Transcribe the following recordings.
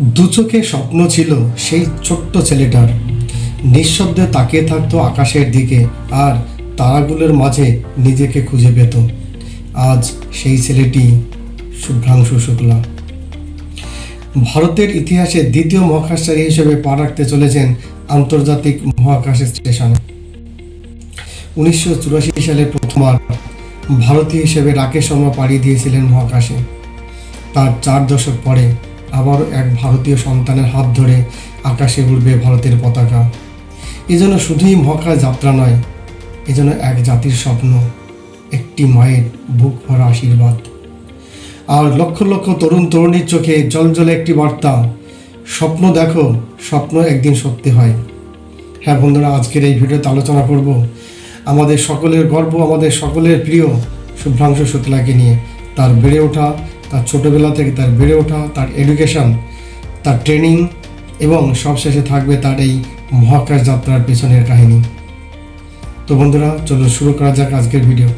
দু চোখে স্বপ্ন ছিল সেই ছোট্ট ছেলেটার। নিঃশব্দে তাকিয়ে থাকতো আকাশের দিকে আর তারাগুলোর মাঝে নিজেকে খুঁজে পেত। আজ সেই ছেলেটি শুভ্রাংশু শুক্লা। ভারতের ইতিহাসে দ্বিতীয় মহাকাশচারী হিসেবে পা রাখতে চলেছেন আন্তর্জাতিক মহাকাশ স্টেশনে। উনিশশো চুরাশি সালে প্রথমবার ভারতীয় হিসেবে রাকেশ শর্মা পাড়ি দিয়েছিলেন মহাকাশে। তার চার দশক পরে আবারও এক ভারতীয় সন্তানের হাত ধরে আকাশে উড়বে ভারতের পতাকা। এজন্য শুধুই মহাকাশ যাত্রা নয় এজন্য এক জাতির স্বপ্ন, একটি মায়ের বুক ভরা আশীর্বাদ। আর লক্ষ লক্ষ তরুণ তরুণীর চোখে জলজলে একটি বার্তা, স্বপ্ন দেখো, স্বপ্ন একদিন সত্যি হয়। হ্যাঁ বন্ধুরা, আজকের এই ভিডিওতে আলোচনা করব আমাদের সকলের গর্ব, আমাদের সকলের প্রিয় শুভ্রাংশু শুক্লাকে নিয়ে। তার বেড়ে ওঠা তার ছোটোবেলা থেকে তার বেড়ে ওঠা, তার এডুকেশন তার ট্রেনিং এবং সবশেষে থাকবে তার এই মহাকাশ যাত্রার পেছনের কাহিনী। তো বন্ধুরা, চলো শুরু করা যাক আজকের ভিডিও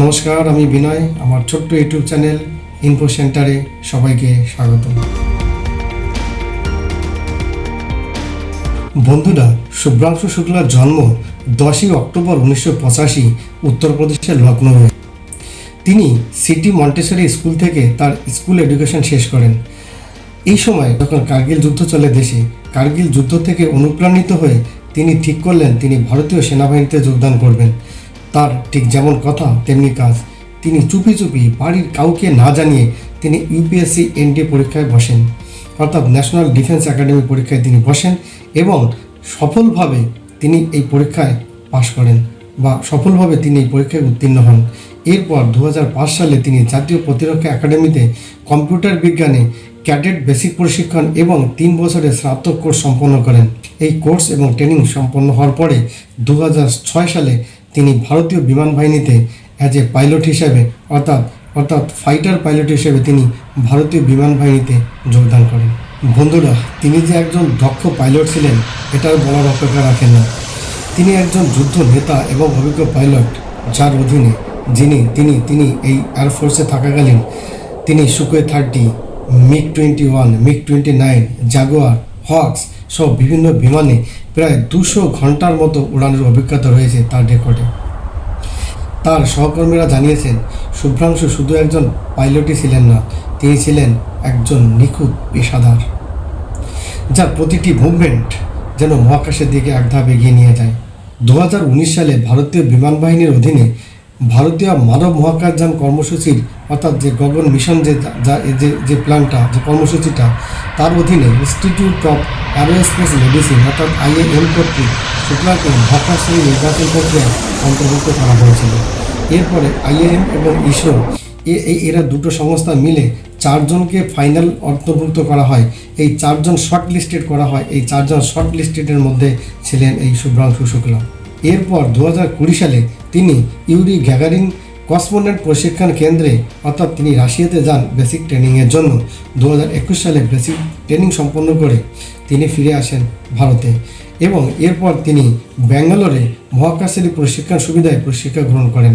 নমস্কার, আমি বিনয়, আমার ছোট্ট ইউটিউব চ্যানেল ইনফো সেন্টারে সবাইকে স্বাগত বন্ধুরা, শুভ্রাংশু শুক্লার জন্ম দশই অক্টোবর উনিশশো পঁচাশি উত্তরপ্রদেশের লখনৌয়ে তিনি সিটি মন্টেসরি স্কুল থেকে তার স্কুল এডুকেশন শেষ করেন। এই সময় যখন কার্গিল যুদ্ধ চলে দেশে, কার্গিল যুদ্ধ থেকে অনুপ্রাণিত হয়ে তিনি ঠিক করলেন, তিনি ভারতীয় সেনাবাহিনীতে যোগদান করবেন। তার ঠিক যেমন কথা, তেমনি কাজ। তিনি চুপি চুপি বাড়ির কাউকে না জানিয়ে তিনি ইউপিএসসি এনডি পরীক্ষায় বসেন। অর্থাৎ ন্যাশনাল ডিফেন্স একাডেমি পরীক্ষায় তিনি বসেন এবং সফলভাবে তিনি এই পরীক্ষায় পাশ করেন বা সফলভাবে তিনি এই পরীক্ষায় উত্তীর্ণ হন। এরপর দু হাজার পাঁচ সালে তিনি জাতীয় প্রতিরক্ষা একাডেমিতে কম্পিউটার বিজ্ঞানে ক্যাডেট বেসিক প্রশিক্ষণ এবং তিন বছরের স্নাতক কোর্স সম্পন্ন করেন। এই কোর্স এবং ট্রেনিং সম্পন্ন হওয়ার পরে দু হাজার ছয় সালে তিনি ভারতীয় বিমান বাহিনীতে অ্যাজ এ পাইলট হিসেবে, অর্থাৎ অর্থাৎ ফাইটার পাইলট হিসেবে তিনি ভারতীয় বিমান বাহিনীতে যোগদান করেন। বন্ধুরা, তিনি যে একজন দক্ষ পাইলট ছিলেন, এটার বলার অপেক্ষা রাখেন না। তিনি একজন যুদ্ধ নেতা এবং অভিজ্ঞ পাইলট যার অধীনে যিনি, তিনি তিনি এই এয়ারফোর্সে থাকাকালীন তিনি Sukhoi thirty MiG twenty one MiG twenty nine Jaguar Hawks সব বিভিন্ন বিমানে প্রায় দুশো ঘণ্টার মতো উড়ানের অভিজ্ঞতা রয়েছে তার রেকর্ডে। তার সহকর্মীরা জানিয়েছেন, শুভ্রাংশু শুধু একজন পাইলটই ছিলেন না, তিনি ছিলেন একজন নিখুঁত পেশাদার। যার প্রতিটি মুভমেন্ট যেন মহাকাশের দিকে এক ধাপ এগিয়ে নিয়ে যায়। দু হাজার উনিশ সালে ভারতীয় বিমান বাহিনীর অধীনে ভারতীয় মানব মহাকাশযান কর্মসূচির, অর্থাৎ যে গগন মিশন যে যা- যে যে প্ল্যানটা, যে কর্মসূচিটা, তার অধীনে ইনস্টিটিউট অফ অ্যারোস্পেস মেডিসিন অর্থাৎ আইএএম কর্তৃক শুক্লাকে মহাকাশচারী নির্বাচন প্রক্রিয়ায় অন্তর্ভুক্ত করা হয়েছিল। এরপরে আইএএম এবং ইসরো এরা দুটো সংস্থা মিলে চারজনকে ফাইনাল অন্তর্ভুক্ত করা হয়। এই চারজন শর্ট লিস্টেড করা হয়। এই চারজন শর্ট লিস্টেডের মধ্যে ছিলেন এই শুভ্রাংশু শুক্লা। এরপর দু হাজার কুড়ি সালে তিনি ইউরি গ্যাগারিন কসমোনেট প্রশিক্ষণ কেন্দ্রে, অর্থাৎ তিনি রাশিয়াতে যান বেসিক ট্রেনিংয়ের জন্য। দু হাজার একুশ সালে বেসিক ট্রেনিং সম্পন্ন করে তিনি ফিরে আসেন ভারতে এবং এরপর তিনি ব্যাঙ্গালোরে মহাকাশের প্রশিক্ষণ সুবিধায় প্রশিক্ষা গ্রহণ করেন।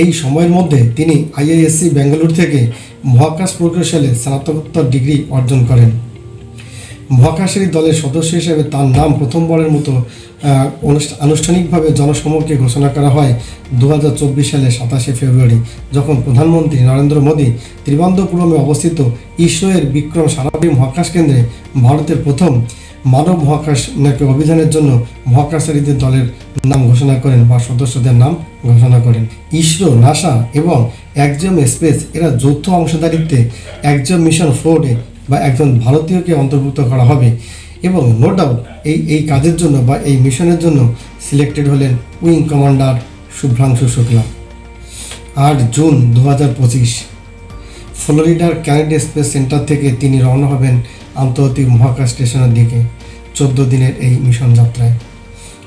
এই সময়ের মধ্যে তিনি আইআইএসসি বেঙ্গালুরু থেকে মহাকাশ প্রকৌশলে স্নাতকোত্তর ডিগ্রি অর্জন করেন। মহাকাশের দলের সদস্য হিসেবে তার নাম প্রথমবারের মতো আনুষ্ঠানিকভাবে জনসমক্ষে ঘোষণা করা হয় দু সালে সাতাশে ফেব্রুয়ারি, যখন প্রধানমন্ত্রী নরেন্দ্র মোদী ত্রিবান্ধপুরমে অবস্থিত ইসরোয়ের বিক্রম সারাভাই মহাকাশ কেন্দ্রে ভারতের প্রথম মানব মহাকাশ নাকি অভিযানের জন্য মহাকাশচারীদের দলের নাম ঘোষণা করেন বা সদস্যদের নাম ঘোষণা করেন। ইসরো, নাসা এবং একজম স্পেস এরা যৌথ অংশীদারিত্বে একজম মিশন ফোর্ডে বা একজন ভারতীয়কে অন্তর্ভুক্ত করা হবে এবং নো ডাউট এই এই কাজের জন্য বা এই মিশনের জন্য সিলেক্টেড হলেন উইং কমান্ডার শুভ্রাংশু শুক্লা। আট জুন দু হাজার পঁচিশ, ফ্লোরিডার ক্যানেডি স্পেস সেন্টার থেকে তিনি রওনা হবেন আন্তর্জাতিক মহাকাশ স্টেশনের দিকে চোদ্দ দিনের এই মিশন যাত্রায়।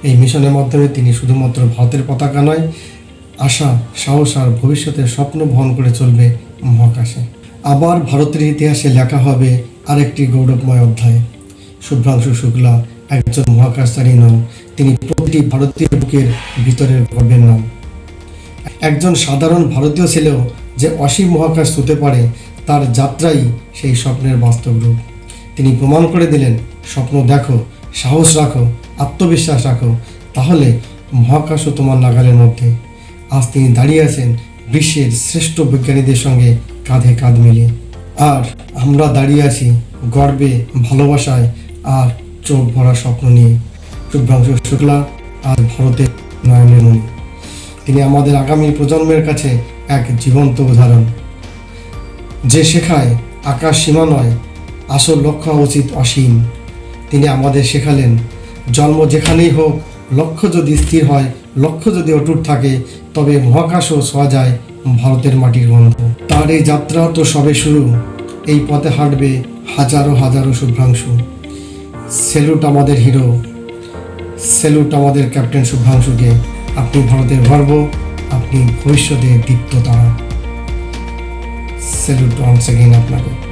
এই মিশনের মাধ্যমে তিনি শুধুমাত্র ভারতের পতাকা নয়, আশা, সাহস আর ভবিষ্যতের স্বপ্ন বহন করে চলবে মহাকাশে। আবার ভারতের ইতিহাসে লেখা হবে আরেকটি গৌরবময় অধ্যায়। শুভ্রাংশু শুক্লা একজন মহাকাশচারী নন, তিনি প্রতিটি ভারতীয় বুকের ভিতরের গর্বের নাম। একজন সাধারণ ভারতীয় ছেলেও যে অসীম মহাকাশ হতে পারে, তার যাত্রাই সেই স্বপ্নের বাস্তব রূপ। তিনি প্রমাণ করে দিলেন, স্বপ্ন দেখো, সাহস রাখো, আত্মবিশ্বাস রাখো, তাহলে মহাকাশও তোমার নাগালের মধ্যে। আজ তিনি দাঁড়িয়ে আছেন বিশ্বের শ্রেষ্ঠ বিজ্ঞানীদের সঙ্গে কাঁধে কাঁধ মিলিয়ে আর আমরা দাঁড়িয়ে আছি গর্বে, ভালোবাসায় আর চোখ ভরা স্বপ্ন নিয়ে। শুভ্রাংশু শুক্লা আর ভারতের নয়নের মণি। তিনি আমাদের আগামী প্রজন্মের কাছে এক জীবন্ত উদাহরণ। যে শেখায় আকাশ সীমা নয়, আসল লক্ষ্য উচিত অসীম। তিনি আমাদের শেখালেন, জন্ম যেখানেই হোক লক্ষ্য যদি স্থির হয়, লক্ষ্য যদি অটুট থাকে, তবে মহাকাশও ছোঁয়া যায় ভারতের মাটির গন্ধ। তার এই যাত্রা তো সবে শুরু। এই পথে হাঁটবে হাজারো হাজারো শুভ্রাংশু। সেলুট আমাদের হিরো। সেলুট আমাদের ক্যাপ্টেন শুভ্রাংশুকে। আপনি ভারতের গর্ব, আপনি ভবিষ্যতে দীপ্ত তারা। সেলুট সেকেন্ড আপনাকে।